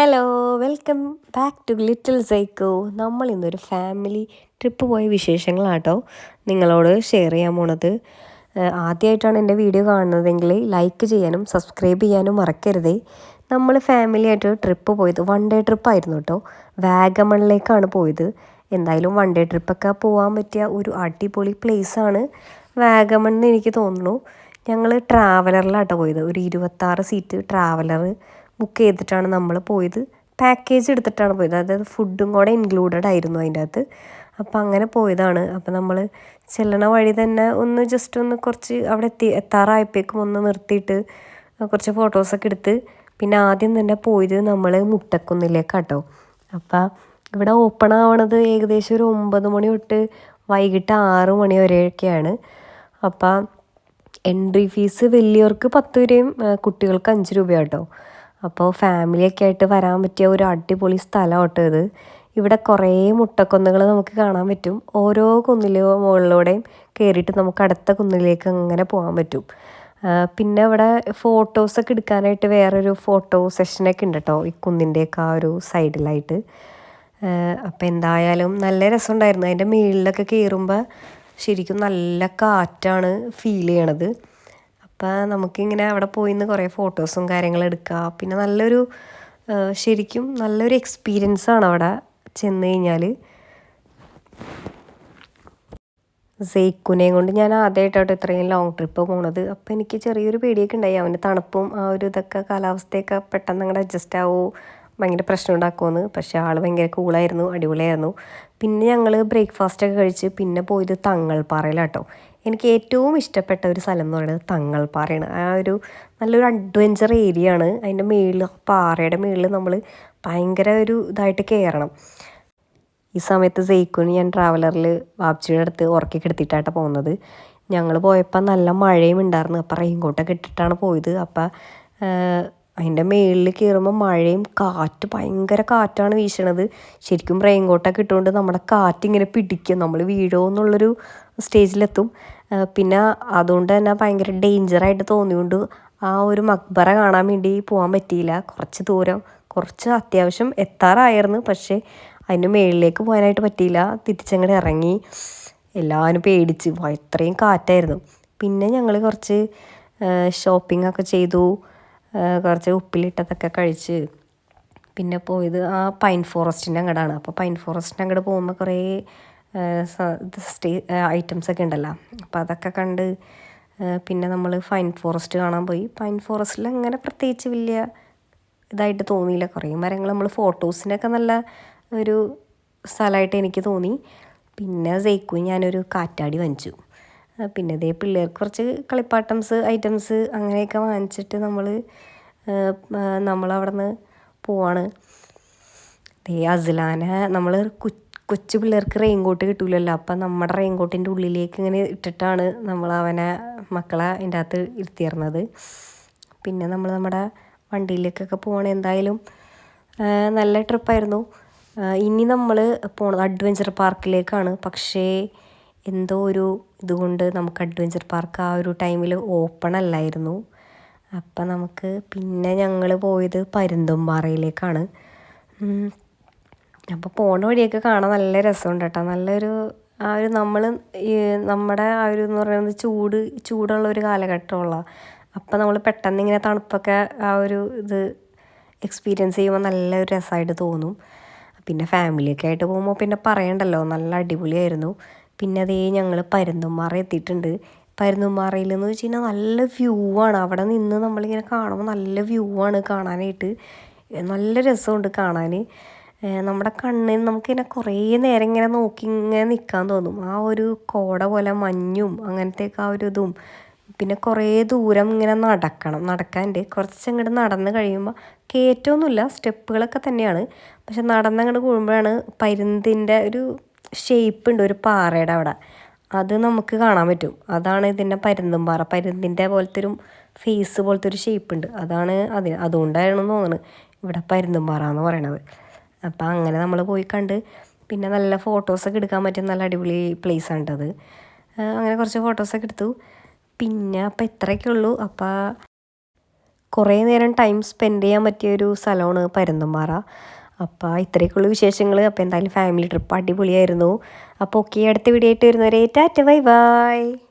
Hello welcome back to little psycho നമ്മൾ ഇന്നൊരു family trip പോയ വിശേഷങ്ങളാട്ടോ നിങ്ങളോട് ഷെയർ ചെയ്യാൻ പോണത്. ആദ്യമായിട്ടാണ് എന്റെ വീഡിയോ കാണുന്നതെങ്കിൽ ലൈക്ക് ചെയ്യാനും സബ്സ്ക്രൈബ് ചെയ്യാനും മറക്കരുതേ. നമ്മൾ ഫാമിലി ആയിട്ട് ട്രിപ്പ് പോയത് വൺ ഡേ ട്രിപ്പ് ആയിരുന്നു കേട്ടോ. വാഗമണിലേക്കാണ് പോയത്. എന്തായാലും വൺ ഡേ ട്രിപ്പൊക്കെ പോകാൻ പറ്റിയ ഒരു അടിപൊളി പ്ലേസാണ് വാഗമൺ എന്ന് എനിക്ക് തോന്നുന്നു. ഞങ്ങൾ ട്രാവലറിലാട്ടോ പോയത്. ഒരു ഇരുപത്താറ് സീറ്റ് ട്രാവലർ ബുക്ക് ചെയ്തിട്ടാണ് നമ്മൾ പോയത്. പാക്കേജ് എടുത്തിട്ടാണ് പോയത്. അതായത് ഫുഡും കൂടെ ഇൻക്ലൂഡഡ് ആയിരുന്നു അതിന്റെ അകത്ത്. അപ്പം അങ്ങനെ പോയതാണ്. അപ്പം നമ്മൾ ചെല്ലണ വഴി തന്നെ ഒന്ന് ജസ്റ്റ് ഒന്ന് കുറച്ച് അവിടെ എത്തി എത്താറായപ്പോഴേക്കും ഒന്ന് നിർത്തിയിട്ട് കുറച്ച് ഫോട്ടോസൊക്കെ എടുത്ത്. പിന്നെ ആദ്യം തന്നെ പോയത് നമ്മൾ മുട്ടക്കുന്നിലേക്ക് കേട്ടോ അപ്പം ഇവിടെ ഓപ്പൺ ആവണത് ഏകദേശം ഒരു ഒമ്പത് മണി തൊട്ട് വൈകിട്ട് ആറ് മണി വരെയൊക്കെയാണ്. അപ്പം എൻട്രി ഫീസ് വലിയവർക്ക് പത്ത് രൂപയും കുട്ടികൾക്ക് അഞ്ച് രൂപയാട്ടോ. അപ്പോൾ ഫാമിലിയൊക്കെ ആയിട്ട് വരാൻ പറ്റിയ ഒരു അടിപൊളി സ്ഥലമാട്ടോ ഇത്. ഇവിടെ കുറേ മുട്ടക്കുന്നുകൾ നമുക്ക് കാണാൻ പറ്റും. ഓരോ കുന്നിലോ മുകളിലൂടെയും കയറിയിട്ട് നമുക്ക് അടുത്ത കുന്നിലേക്ക് അങ്ങനെ പോകാൻ പറ്റും. പിന്നെ ഇവിടെ ഫോട്ടോസൊക്കെ എടുക്കാനായിട്ട് വേറൊരു ഫോട്ടോ സെഷനൊക്കെ ഉണ്ട് കേട്ടോ ഈ കുന്നിന്റെയൊക്കെ ആ ഒരു സൈഡിലായിട്ട് അപ്പം എന്തായാലും നല്ല രസമുണ്ടായിരുന്നു. അതിന്റെ മുകളിലൊക്കെ കയറുമ്പോൾ ശരിക്കും നല്ല കാറ്റാണ് ഫീൽ ചെയ്യണത്. അപ്പോൾ നമുക്കിങ്ങനെ അവിടെ പോയി നിന്ന് കുറേ ഫോട്ടോസും കാര്യങ്ങളും എടുക്കാം. പിന്നെ നല്ലൊരു ശരിക്കും നല്ലൊരു എക്സ്പീരിയൻസ് ആണ് അവിടെ ചെന്ന് കഴിഞ്ഞാൽ സെയ്ക്കുനെയും കൊണ്ട് ഞാൻ ആദ്യമായിട്ടാണ് ഇത്രയും ലോങ് ട്രിപ്പ് പോണത്. അപ്പോൾ എനിക്ക് ചെറിയൊരു പേടിയൊക്കെ ഉണ്ടായി. അവന് തണുപ്പും ആ ഒരു ഇതൊക്കെ കാലാവസ്ഥയൊക്കെ പെട്ടെന്ന് അങ്ങോട്ട് അഡ്ജസ്റ്റ് ആവുമോ ഭയങ്കര പ്രശ്നം ഉണ്ടാക്കുമെന്ന് പക്ഷേ ആൾ ഭയങ്കര കൂളായിരുന്നു അടിപൊളിയായിരുന്നു. പിന്നെ ഞങ്ങൾ ബ്രേക്ക്ഫാസ്റ്റ് ഒക്കെ കഴിച്ച് പിന്നെ പോയത് തങ്ങൾപ്പാറയിലാട്ടോ എനിക്ക് ഏറ്റവും ഇഷ്ടപ്പെട്ട ഒരു സ്ഥലം എന്ന് പറയുന്നത് തങ്ങൾപ്പാറയാണ് ആ ഒരു നല്ലൊരു അഡ്വഞ്ചർ ഏരിയ ആണ്. അതിന്റെ മുകളിൽ പാറയുടെ മുകളിൽ നമ്മൾ ഭയങ്കര ഒരു ഇതായിട്ട് കയറണം. ഈ സമയത്ത് സെയ്ക്കുന് ഞാൻ ട്രാവലറിൽ വാപ്ചിയുടെ അടുത്ത് ഉറക്കി കിടത്തിയിട്ടാണ് പോകുന്നത്. ഞങ്ങൾ പോയപ്പോൾ നല്ല മഴയും ഉണ്ടായിരുന്നു. അപ്പോൾ റെയിൻകോട്ടൊക്കെ ഇട്ടിട്ടാണ് പോയത്. അപ്പോൾ അതിന്റെ മുകളിൽ കയറുമ്പോൾ മഴയും കാറ്റ് ഭയങ്കര കാറ്റാണ് വീശണത്. ശരിക്കും റെയിൻകോട്ടൊക്കെ ഇട്ടുകൊണ്ട് നമ്മുടെ കാറ്റിങ്ങനെ പിടിക്കും. നമ്മൾ വീഴുമോ എന്നുള്ളൊരു സ്റ്റേജിലെത്തും പിന്നെ അതുകൊണ്ട് തന്നെ ഭയങ്കര ഡേഞ്ചറായിട്ട് തോന്നിയുകൊണ്ട് ആ ഒരു മക്ബറ കാണാൻ വേണ്ടി പോകാൻ പറ്റിയില്ല. കുറച്ച് ദൂരം. കുറച്ച് അത്യാവശ്യം എത്താറായിരുന്നു. പക്ഷേ അതിന് മേളിലേക്ക് പോകാനായിട്ട് പറ്റിയില്ല. തിരിച്ചങ്ങോട്ട് ഇറങ്ങി. എല്ലാവരും പേടിച്ച്. ഇത്രയും കാറ്റായിരുന്നു. പിന്നെ ഞങ്ങൾ കുറച്ച് ഷോപ്പിംഗ് ഒക്കെ ചെയ്തു. കുറച്ച് ഉപ്പിലിട്ടതൊക്കെ കഴിച്ച്. പിന്നെ പോയത് ആ പൈൻ ഫോറസ്റ്റിന്റെ അങ്ങടാണ്. അപ്പോൾ പൈൻ ഫോറസ്റ്റിന്റെ അങ്ങോട്ട് പോകുമ്പോൾ കുറേ സ്റ്റേ ഐറ്റംസ് ഒക്കെ ഉണ്ടല്ലോ. അപ്പോൾ അതൊക്കെ കണ്ട് പിന്നെ നമ്മൾ ഫൈൻ ഫോറസ്റ്റ് കാണാൻ പോയി. പൈൻ ഫോറസ്റ്റിൽ അങ്ങനെ പ്രത്യേകിച്ച് വലിയ ഇതായിട്ട് തോന്നിയില്ല. കുറേ മരങ്ങൾ നമ്മൾ ഫോട്ടോസിനൊക്കെ നല്ല ഒരു സ്ഥലമായിട്ട് എനിക്ക് തോന്നി. പിന്നെ ജയിക്കു ഞാനൊരു കാറ്റാടി വാങ്ങിച്ചു. പിന്നെ ഇതേ പിള്ളേർക്ക് കുറച്ച് കളിപ്പാട്ടംസ് ഐറ്റംസ് അങ്ങനെയൊക്കെ വാങ്ങിച്ചിട്ട് നമ്മൾ നമ്മളവിടെ നിന്ന് പോവാണ്. ദേ അസ്ലാനെ നമ്മൾ കൊച്ചു പിള്ളേർക്ക് റെയിൻകോട്ട് കിട്ടൂലല്ലോ. അപ്പം നമ്മുടെ റെയിൻകോട്ടിന്റെ ഉള്ളിലേക്ക് ഇങ്ങനെ ഇട്ടിട്ടാണ് നമ്മൾ അവനെ മക്കളെ അതിന്റെ അകത്ത് ഇരുത്തിയിരുന്നത്. പിന്നെ നമ്മൾ നമ്മുടെ വണ്ടിയിലേക്കൊക്കെ പോകണ എന്തായാലും നല്ല ട്രിപ്പായിരുന്നു ഇനി നമ്മൾ പോണത് അഡ്വഞ്ചർ പാർക്കിലേക്കാണ് പക്ഷേ എന്തോ ഒരു ഇതുകൊണ്ട് നമുക്ക് അഡ്വഞ്ചർ പാർക്ക് ആ ഒരു ടൈമിൽ ഓപ്പൺ അല്ലായിരുന്നു. അപ്പം നമുക്ക് പിന്നെ ഞങ്ങൾ പോയത് പരുന്തുംപാറയിലേക്കാണ്. അപ്പോൾ പോണ വഴിയൊക്കെ കാണാൻ നല്ല രസമുണ്ട് കേട്ടോ. നല്ലൊരു ആ ഒരു നമ്മൾ ഈ നമ്മുടെ ആ ഒരു എന്ന് പറയുന്നത് ചൂട് ചൂടുള്ള ഒരു കാലഘട്ടമുള്ള. അപ്പം നമ്മൾ പെട്ടെന്ന് ഇങ്ങനെ തണുപ്പൊക്കെ ആ ഒരു ഇത് എക്സ്പീരിയൻസ് ചെയ്യുമ്പോൾ നല്ലൊരു രസമായിട്ട് തോന്നും. പിന്നെ ഫാമിലിയൊക്കെ ആയിട്ട് പോകുമ്പോൾ പിന്നെ പറയണ്ടല്ലോ നല്ല അടിപൊളിയായിരുന്നു. പിന്നെ അതേ ഞങ്ങൾ പരുന്തുംപാറ എത്തിയിട്ടുണ്ട്. പരുന്തുംപാറയിൽ എന്ന് വെച്ച് കഴിഞ്ഞാൽ നല്ല വ്യൂ ആണ്. അവിടെ നിന്ന് നമ്മളിങ്ങനെ കാണുമ്പോൾ നല്ല വ്യൂ ആണ് കാണാനായിട്ട്. നല്ല രസമുണ്ട് കാണാൻ നമ്മുടെ കണ്ണിന് നമുക്കിങ്ങനെ കുറേ നേരം ഇങ്ങനെ നോക്കി ഇങ്ങനെ നിൽക്കാൻ തോന്നും. ആ ഒരു കോട പോലെ മഞ്ഞും അങ്ങനത്തെയൊക്കെ ആ ഒരു ഇതും. പിന്നെ കുറേ ദൂരം ഇങ്ങനെ നടക്കണം നടക്കാണ്ട്. കുറച്ചങ്ങോട്ട് നടന്ന് കഴിയുമ്പോൾ കയറ്റമൊന്നുമില്ല സ്റ്റെപ്പുകളൊക്കെ തന്നെയാണ്. പക്ഷെ നടന്നങ്ങോട്ട് കൂടുമ്പോഴാണ് പരുന്തിന്റെ ഒരു ഷേപ്പ് ഉണ്ട് ഒരു പാറയുടെ അവിടെ. അത് നമുക്ക് കാണാൻ പറ്റും. അതാണ് ഇതിന്റെ പരുന്തും പാറ. പരുന്തിന്റെ പോലത്തെ ഒരു ഫേസ് പോലത്തെ ഒരു ഷേപ്പ് ഉണ്ട്. അതാണ് അതിന് അതുകൊണ്ടായിരുന്നു തോന്നുന്നത് ഇവിടെ പരുന്തും പാറ എന്ന് പറയണത്. അപ്പം അങ്ങനെ നമ്മൾ പോയി കണ്ട് പിന്നെ നല്ല ഫോട്ടോസൊക്കെ എടുക്കാൻ പറ്റിയ നല്ല അടിപൊളി പ്ലേസ് ആണ് അത്. അങ്ങനെ കുറച്ച് ഫോട്ടോസൊക്കെ എടുത്തു. പിന്നെ അപ്പം ഇത്രയൊക്കെ ഉള്ളൂ. അപ്പം കുറേ നേരം ടൈം സ്പെൻഡ് ചെയ്യാൻ പറ്റിയ ഒരു സ്ഥലമാണ് പരുന്തുംപാറ അപ്പോൾ ഇത്രയൊക്കെയുള്ള വിശേഷങ്ങൾ. അപ്പോൾ എന്തായാലും ഫാമിലി ട്രിപ്പ് അടിപൊളിയായിരുന്നു. അപ്പോൾ ഓക്കെ അടുത്ത വീഡിയോ ആയിട്ട് വരുന്നവരെ ടാറ്റ ബൈ ബൈ.